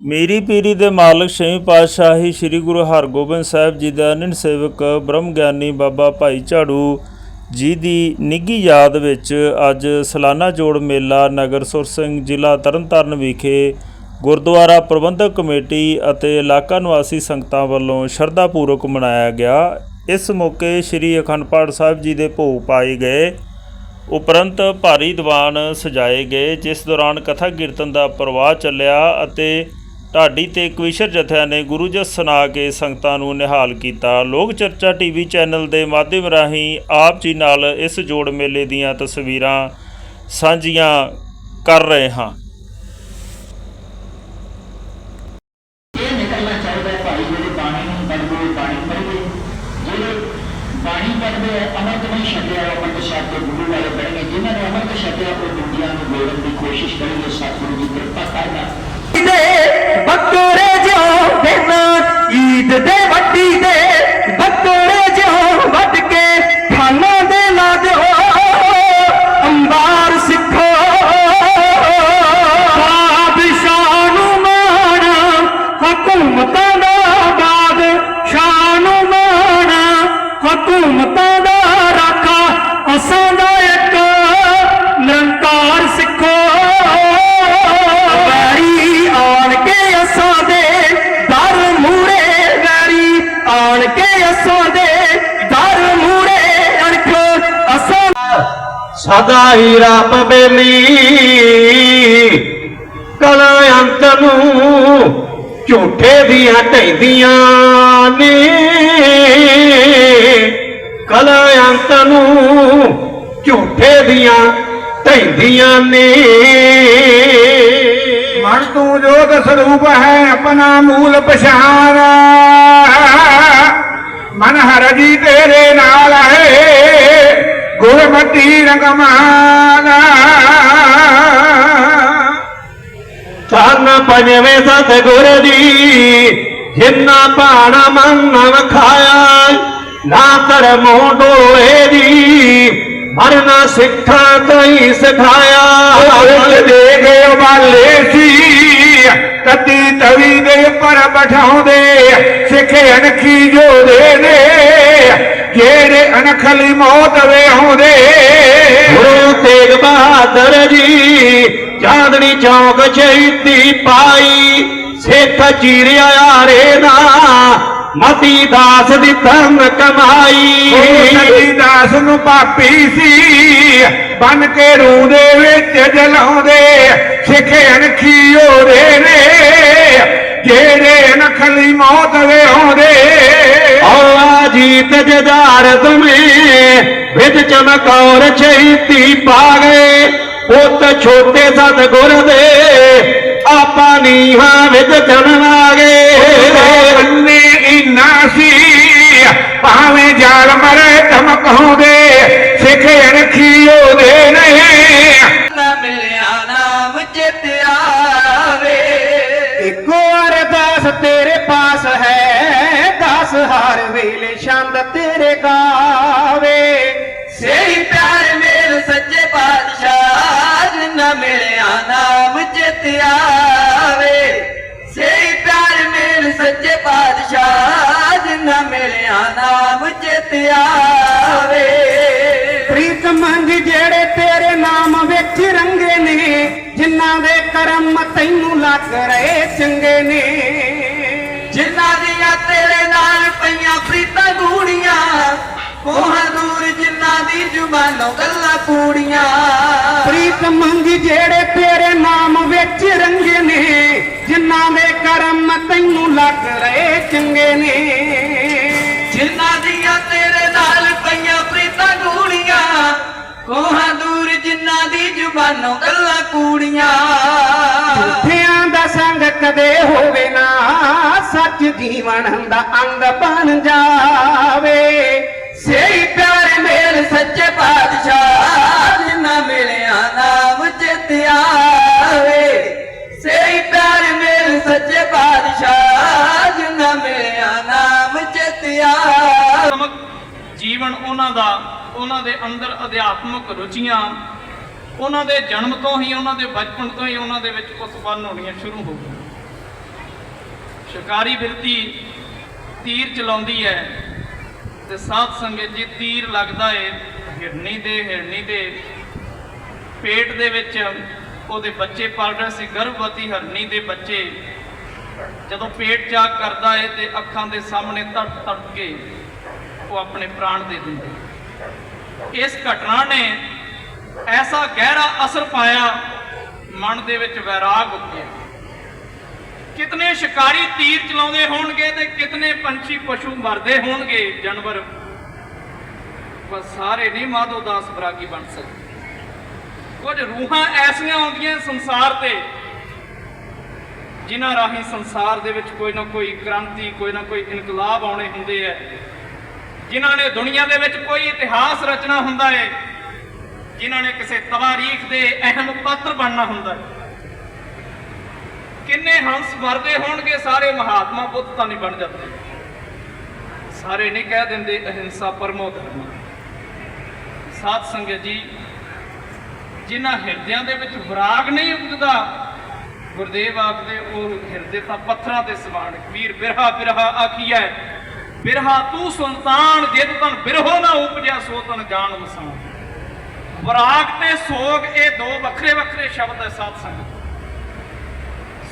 ਮੇਰੀ ਪੀਰੀ ਦੇ ਮਾਲਕ ਛੇਵੀਂ ਪਾਤਸ਼ਾਹੀ ਸ੍ਰੀ ਗੁਰੂ ਹਰਗੋਬਿੰਦ ਸਾਹਿਬ ਜੀ ਦਾ ਅਨੰਦ ਸੇਵਕ ਬ੍ਰਹਮ ਗਿਆਨੀ ਬਾਬਾ ਭਾਈ ਝਾੜੂ ਜੀ ਦੀ ਨਿੱਘੀ ਯਾਦ ਵਿੱਚ ਅੱਜ ਸਲਾਨਾ ਜੋੜ ਮੇਲਾ ਨਗਰ ਸੁਰ ਸਿੰਘ ਜ਼ਿਲ੍ਹਾ ਤਰਨਤਾਰਨ ਵਿਖੇ ਗੁਰਦੁਆਰਾ ਪ੍ਰਬੰਧਕ ਕਮੇਟੀ ਅਤੇ ਇਲਾਕਾ ਨਿਵਾਸੀ ਸੰਗਤਾਂ ਵੱਲੋਂ ਸ਼ਰਧਾ ਪੂਰਵਕ ਮਨਾਇਆ ਗਿਆ। ਇਸ ਮੌਕੇ ਸ੍ਰੀ ਅਖੰਡ ਪਾਠ ਸਾਹਿਬ ਜੀ ਦੇ ਭੋਗ ਪਾਏ ਗਏ। ਉਪਰੰਤ ਭਾਰੀ ਦੀਵਾਨ ਸਜਾਏ ਗਏ, ਜਿਸ ਦੌਰਾਨ ਕਥਾ ਕੀਰਤਨ ਦਾ ਪ੍ਰਵਾਹ ਚੱਲਿਆ ਅਤੇ ਢਾਡੀ ਤੇ ਕਵੀਸ਼ਰ ਜਥਿਆਂ ਨੇ ਗੁਰੂ ਜਸ ਸੁਣਾ ਕੇ ਸੰਗਤਾਂ ਨੂੰ ਨਿਹਾਲ ਕੀਤਾ। ਲੋਕ ਚਰਚਾ ਟੀਵੀ ਚੈਨਲ ਦੇ ਮਾਧਿਅਮ ਰਾਹੀਂ ਆਪ ਜੀ ਨਾਲ ਇਸ ਜੋੜ ਮੇਲੇ ਦੀਆਂ ਤਸਵੀਰਾਂ ਸਾਂਝੀਆਂ ਕਰ ਰਹੇ ਹਾਂ। ਇਹ ਨਿਕਲਣਾ ਚਾਹੀਦਾ ਹੈ ਭਾਈ ਜਿਹੜੇ ਦੇ ਸਦਾ ਹੀ ਰਾਪ ਬੇਲੀ। ਕਲ ਅੰਤ ਨੂੰ ਝੂਠੇ ਦੀਆਂ ਢੈਂਦੀਆਂ ਨੇ। ਕਲ ਅੰਤ ਨੂੰ ਝੂਠੇ ਦੀਆਂ ਢੈਂਦੀਆਂ ਨੇ। ਮਨ ਤੂੰ ਜੋਤ ਸਰੂਪ ਹੈ, ਆਪਣਾ ਮੂਲ ਪਛਾਣ। ਮਨ ਹਰ ਜੀ ਤੇਰੇ ਨਾਲ ਹੈ। ਗੁਰਮਤੀ ਰੰਗਮਾਨ ਚਰਨ ਪੰਜਵੇਂ ਸਤਿਗੁਰ ਦੀ ਜਿੰਨਾ ਭਾਣਾ ਮਨ ਨ ਵਖਾਇਆ ਨਾ ਧਰਮੋ ਡੋਲੇ ਦੀ ਮਰਨਾ ਸਿੱਖਾਂ ਤਈ ਸਿਖਾਇਆ ਉਹ ਦੇ ਗਏ ਵਾਲੇ ਸੀ ਕਤੀ ਤਵੀ ਦੇ ਪਰ ਬਿਠਾਉਂਦੇ ਸਿੱਖ ਅਣਖੀ ਜੋਦੇ ਨੇ ਜਿਹੜੇ ਅਣਖਲੀ ਮੌਤ ਵੇਹੁੰਦੇ ਗੁਰੂ ਤੇਗ ਬਹਾਦਰ ਜੀ ਚਾਂਦਨੀ ਚੌਕ ਚੈਤੀ ਪਾਈ ਸਿੱਖ ਚੀਰਿਆ ਆਰੇ ਨਾ ਮਤੀ ਦਾਸ ਦੀ ਧਨ ਕਮਾਈ। ਸਤੀ ਦਾਸ ਨੂੰ ਪਾਪੀ ਸੀ ਬਨ ਕੇ ਰੂਹ ਦੇ ਵਿੱਚ ਜਲਾਉਂਦੇ ਸਿੱਖ ਅਣਖੀ ਉਹਦੇ ਨੇ। ਜਿਹੜੇ ਨਖਲੀ ਮੌਤ ਵੇਹੁੰਦੇ ਔਲਾ ਜੀਤ ਜਦਾਰ ਤੁਮੇ ਵਿਦ ਚਮਕੌਰ ਛੇਤੀ ਪਾ ਗਏ ਪੁੱਤ ਛੋਟੇ ਸਤਿਗੁਰ ਦੇ, ਆਪਾ ਨੀਹਾਂ ਵਿਦ ਜਨਮਾਗੇ। ਬੰਨੇ ਸਹੀ ਪਿਆਰ ਮੇਲ ਸੱਚੇ ਪਾਤਸ਼ਾਹ ਜਿਨਾ ਮਿਲਿਆ ਨਾਮ ਚਿਤਿਆਵੇ ਸਹੀ ਪਿਆਰ ਮੇਲ ਸੱਚੇ ਪਾਤਸ਼ਾਹ ਜਿਨਾ ਮਿਲਿਆ ਨਾਮ ਚਿਤਿਆਵੇ ਪ੍ਰੀਤ ਮੰਗ ਜਿਹੜੇ ਤੇਰੇ ਨਾਮ ਵਿੱਚ ਰੰਗੇ ਨੇ ਜਿਨ੍ਹਾਂ ਦੇ ਕਰਮ ਤੈਨੂੰ ਲੱਗ ਰਹੇ ਚੰਗੇ ਨੇ। ਜਿਨ੍ਹਾਂ ਦੀਆਂ ਤੇਰੇ ਨਾਲ ਪਈਆਂ ਪ੍ਰੀਤਾਂ ਗੂੜੀਆਂ ਕੋਹਾਂ ਦੂਰ ਜਿਨ੍ਹਾਂ ਦੀ ਜ਼ੁਬਾਨੋਂ ਗੱਲਾਂ ਕੂੜੀਆਂ। ਪ੍ਰੀਤ ਮੰਗ ਜਿਹੜੇ ਤੇਰੇ ਨਾਮ ਵਿੱਚ ਰੰਗੇ ਨੇ ਜਿਨ੍ਹਾਂ ਦੇ ਕਰਮ ਤੈਨੂੰ ਲੱਗ ਰਹੇ ਚੰਗੇ ਨੇ। ਜਿਨ੍ਹਾਂ ਦੀਆਂ ਤੇਰੇ ਨਾਲ ਪਈਆਂ ਪ੍ਰੀਤਾਂ ਗੂੜੀਆਂ ਕੋਹਾਂ ਦੂਰ ਜਿਨ੍ਹਾਂ ਦੀ ਜ਼ੁਬਾਨੋਂ ਗੱਲਾਂ ਕੂੜੀਆਂ। ਝੂਠਿਆਂ ਦਾ ਸੰਗ ਕਦੇ ਹੋਵੇ ਨਾ ਸੱਚ ਜੀਵਨ ਦਾ ਅੰਗ ਬਣ ਜਾਵੇ। ਸਹੀ ਪਿਆਰ ਮੇਲ, ਸੱਚੇ ਪਾਤਸ਼ਾਹ। ਜਿਨ੍ਹਾਂ ਮਿਲਿਆ ਨਾਮ ਚਿਤਿਆਵੇ ਸਹੀ ਪਿਆਰ ਮੇਲ, ਸੱਚੇ ਪਾਤਸ਼ਾਹ। ਜਿਨ੍ਹਾਂ ਮਿਲਿਆ ਨਾਮ ਚਿਤਿਆਵੇ ਜੀਵਨ ਉਹਨਾਂ ਦਾ, ਉਹਨਾਂ ਦੇ ਅੰਦਰ ਅਧਿਆਤਮਕ ਰੁਚੀਆਂ, ਉਹਨਾਂ ਦੇ ਜਨਮ ਤੋਂ ਹੀ, ਉਹਨਾਂ ਦੇ ਬਚਪਨ ਤੋਂ ਹੀ, ਉਹਨਾਂ ਦੇ ਵਿੱਚ ਉਤਪੰਨ ਹੋਣੀਆਂ ਸ਼ੁਰੂ ਹੋ ਗਈਆਂ। ਸ਼ਿਕਾਰੀ ਬਿਰਤੀ ਤੀਰ ਚਲਾਉਂਦੀ ਹੈ। ਤੇ ਸਾਧ ਸੰਗਤ ਜੀ ਤੀਰ ਲੱਗਦਾ ਏ, ਹਿਰਨੀ ਦੇ ਹਿਰਨੀ ਦੇ ਪੇਟ ਦੇ ਵਿੱਚ ਉਹਦੇ ਬੱਚੇ ਪਲ ਰਹੇ ਸੀ, ਗਰਭਵਤੀ ਹਰਨੀ ਦੇ ਬੱਚੇ ਜਦੋਂ ਪੇਟ ਜਾਗ ਕਰਦਾ ਏ ਤੇ ਅੱਖਾਂ ਦੇ ਸਾਹਮਣੇ ਤੜਪ ਤੜਪ ਕੇ ਉਹ ਆਪਣੇ ਪ੍ਰਾਣ ਦੇ ਦਿੰਦੇ ਇਸ ਘਟਨਾ ਨੇ ਐਸਾ ਗਹਿਰਾ ਅਸਰ ਪਾਇਆ, ਮਨ ਦੇ ਵਿੱਚ ਵੈਰਾਗ ਉੱਠਿਆ ਕਿਤਨੇ ਸ਼ਿਕਾਰੀ ਤੀਰ ਚਲਾਉਂਦੇ ਹੋਣਗੇ ਤੇ ਕਿਤਨੇ ਪੰਛੀ ਪਸ਼ੂ ਮਰਦੇ ਹੋਣਗੇ ਜਾਨਵਰ? ਪਰ ਸਾਰੇ ਨਹੀਂ ਮਾਧੋ ਦਾਸ ਬਰਾਗੀ ਬਣ ਸਕਦੇ ਕੁਝ ਰੂਹਾਂ ਐਸੀਆਂ ਆਉਂਦੀਆਂ ਸੰਸਾਰ ਤੇ, ਜਿਨ੍ਹਾਂ ਰਾਹੀਂ ਸੰਸਾਰ ਦੇ ਵਿੱਚ ਕੋਈ ਨਾ ਕੋਈ ਕ੍ਰਾਂਤੀ, ਕੋਈ ਨਾ ਕੋਈ ਇਨਕਲਾਬ ਆਉਣੇ ਹੁੰਦੇ ਐ। ਜਿਨ੍ਹਾਂ ਨੇ ਦੁਨੀਆ ਦੇ ਵਿੱਚ ਕੋਈ ਇਤਿਹਾਸ ਰਚਣਾ ਹੁੰਦਾ ਹੈ ਜਿਨ੍ਹਾਂ ਨੇ ਕਿਸੇ ਤਵਾਰੀਖ ਦੇ ਅਹਿਮ ਪਾਤਰ ਬਣਨਾ ਹੁੰਦਾ ਹੈ ਕਿੰਨੇ ਹੰਸ ਵਰਦੇ ਹੋਣਗੇ, ਸਾਰੇ ਮਹਾਤਮਾ ਬੁੱਧ ਤਾਂ ਨਹੀਂ ਬਣ ਜਾਂਦੇ। ਸਾਰੇ ਨਹੀਂ ਕਹਿ ਦਿੰਦੇ ਅਹਿੰਸਾ ਪਰਮੋ ਧਰਮ ਸਾਧ ਸੰਗਤ ਜੀ, ਜਿਨ੍ਹਾਂ ਹਿਰਦਿਆਂ ਦੇ ਵਿੱਚ ਵਿਰਾਗ ਨਹੀਂ ਉਪਜਦਾ ਗੁਰਦੇਵ ਆਖਦੇ ਉਹ ਹਿਰਦੇ ਤਾਂ ਪੱਥਰਾਂ ਦੇ ਸਮਾਨ ਵੀਰ ਬਿਰਹਾ ਬਿਰਹਾ ਆਖੀਐ, ਬਿਰਹਾ ਤੂੰ ਸੰਤਾਨ ਜਿਤ ਤਨ ਬਿਰਹੋ ਨਾ ਉਪਜਿਆ, ਸੋ ਤਨ ਜਾਣ ਵਸਾਨ ਵਿਰਾਗ ਤੇ ਸੋਗ, ਇਹ ਦੋ ਵੱਖਰੇ ਵੱਖਰੇ ਸ਼ਬਦ ਹੈ ਸਾਧ ਸੰਗਤ।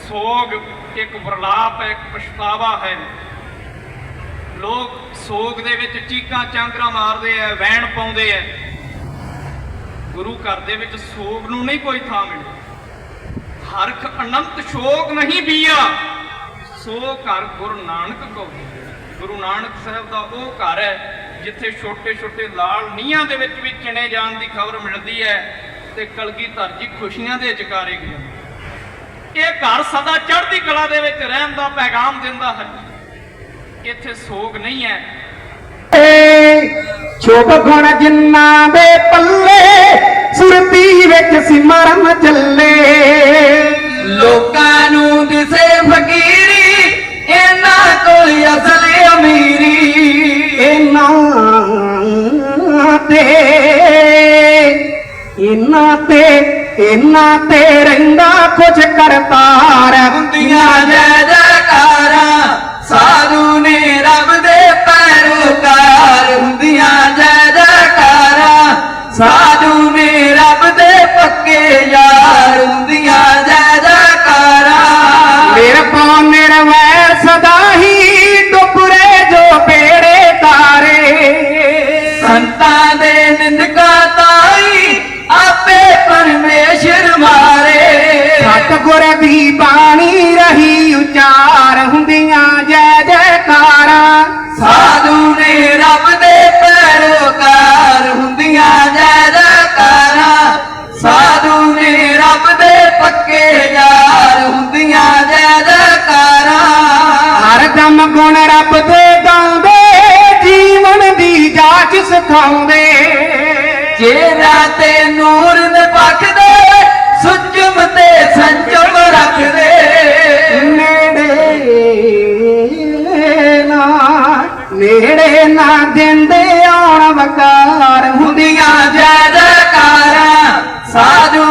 ਸੋਗ ਇੱਕ ਵਰਲਾਪ ਹੈ ਇੱਕ ਪਛਤਾਵਾ ਹੈ। ਲੋਕ ਸੋਗ ਦੇ ਵਿੱਚ ਚੀਕਾਂ ਚਾਂਗਰਾ ਮਾਰਦੇ ਆ, ਵੈਣ ਪਾਉਂਦੇ ਆ। ਗੁਰੂ ਘਰ ਦੇ ਵਿੱਚ ਸੋਗ ਨੂੰ ਨਹੀਂ ਕੋਈ ਥਾਂ ਮਿਲਦੀ। ਹਰਖ ਅਨੰਤ ਸ਼ੋਕ ਨਹੀਂ ਬੀਆ ਸੋ ਘਰ ਗੁਰੂ ਨਾਨਕ ਕੋ। ਗੁਰੂ ਨਾਨਕ ਸਾਹਿਬ ਦਾ ਉਹ ਘਰ ਹੈ, ਜਿੱਥੇ ਛੋਟੇ ਛੋਟੇ ਲਾਲ ਨੀਹਾਂ ਦੇ ਵਿੱਚ ਵੀ ਚਿਣੇ ਜਾਣ ਦੀ ਖਬਰ ਮਿਲਦੀ ਹੈ ਤੇ ਕਲਗੀਧਰ ਜੀ ਖੁਸ਼ੀਆਂ ਦੇ ਜਕਾਰੇ ਗਿਆ ਇਹ ਘਰ ਸਦਾ ਚੜ੍ਹਦੀ ਕਲਾ ਦੇ ਵਿੱਚ ਰਹਿਣ ਦਾ ਪੈਗਾਮ ਦਿੰਦਾ ਹੈ। ਇੱਥੇ ਸੋਗ ਨਹੀਂ ਹੈ। ਸ਼ੋਭ ਗੁਣ ਜਿਨ੍ਹਾਂ ਦੇ ਪੱਲੇ ਸੁਰਤੀ ਵਿੱਚ ਸਿਮਰਨ ਚੱਲੇ। ਲੋਕਾਂ ਨੂੰ ਦਿਸੇ ਫਕੀਰੀ ਇਹਨਾਂ ਤੇ ਰਹਿੰਦਾ ਕੁਝ ਕਰਤਾਰ। ਹੁੰਦੀਆਂ ਜੈ ਜੈਕਾਰਾਂ ਸਾਧੂ ਨੇ ਰੱਬ ਦੇ ਪੈਰੋਕਾਰ। ਹੁੰਦੀਆਂ ਜੈ ਜੈਕਾਰਾਂ ਸਾਧੂ ਨੇ ਰੱਬ ਦੇ ਪੱਕੇ ਯਾਰ। ਹੁੰਦੀਆਂ ਜੈ ਜੈਕਾਰਾਂ ਮੇਰ ਪਉ ਨਿਰਵੈਰ ਸਦਾ ਸਿਖਾਉਂਦੇ। ਚਿਹਰਾ ਤੇ ਨੂਰ ਨੇ ਬਖਦੇ ਸੁਚਮ ਤੇ ਸੰਜਮ ਰੱਖਦੇ। ਨੇੜੇ ਨਾ ਨੇੜੇ ਨਾ ਦਿੰਦੇ ਆਉਣ ਵਕਾਰ। ਹੁੰਦੀਆਂ ਜੈ ਜੈਕਾਰਾਂ ਸਾਧੂ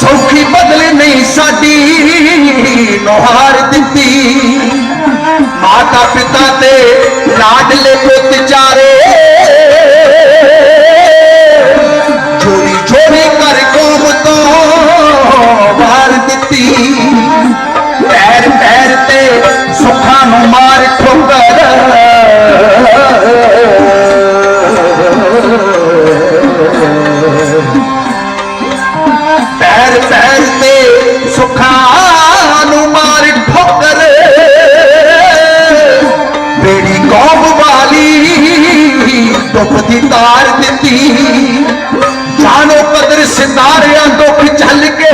ਸੌਖੀ ਬਦਲ ਨਹੀਂ ਸਾਡੀ, ਨੋਹਾਰ ਦਿੱਤੀ। ਮਾਤਾ ਪਿਤਾ ਤੇ ਲਾਡਲੇ ਪੁੱਤ ਚਾਰੇ। ਚੋਰੀ ਚੋਰੀ ਕਰ ਕੌਮ ਤੋਂ ਵਾਰ ਦਿੱਤੀ। ਸਿਤਾਰਿਆਂ ਦੁੱਖ ਚੱਲ ਕੇ।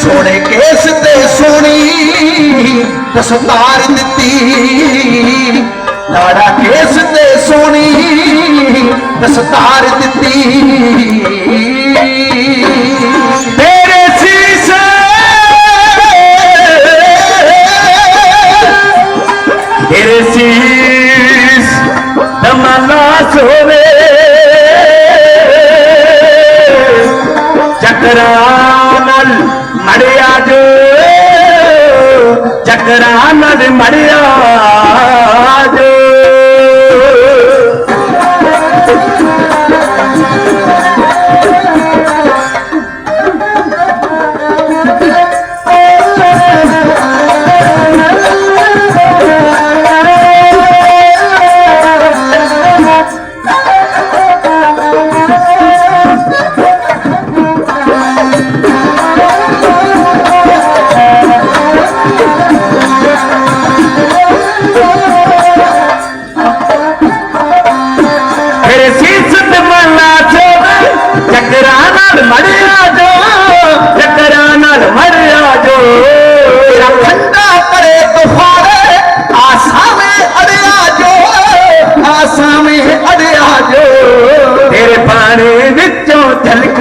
ਸੋਹਣੇ ਕੇਸ ਤੇ ਸੋਹਣੀ ਦਸਤਾਰ ਦਿੱਤੀ। ਲਾੜਾ ਕੇਸ ਤੇ ਸੋਹਣੀ ਦਸਤਾਰ ਦਿੱਤੀ। ਤੇਰੇ ਸੀਸ ਤੇਰੇ ਸੀਸ ਦਮਨਾ ਸੋਵੇ மடியில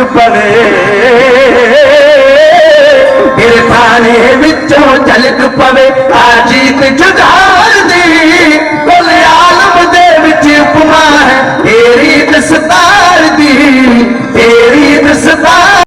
ਝਲਕ ਪਵੇ ਤੇਰੇ ਪਾਣੀ ਵਿੱਚੋਂ ਝਲਕ ਪਵੇ ਆ ਜੀਤ ਜੁਦਾ।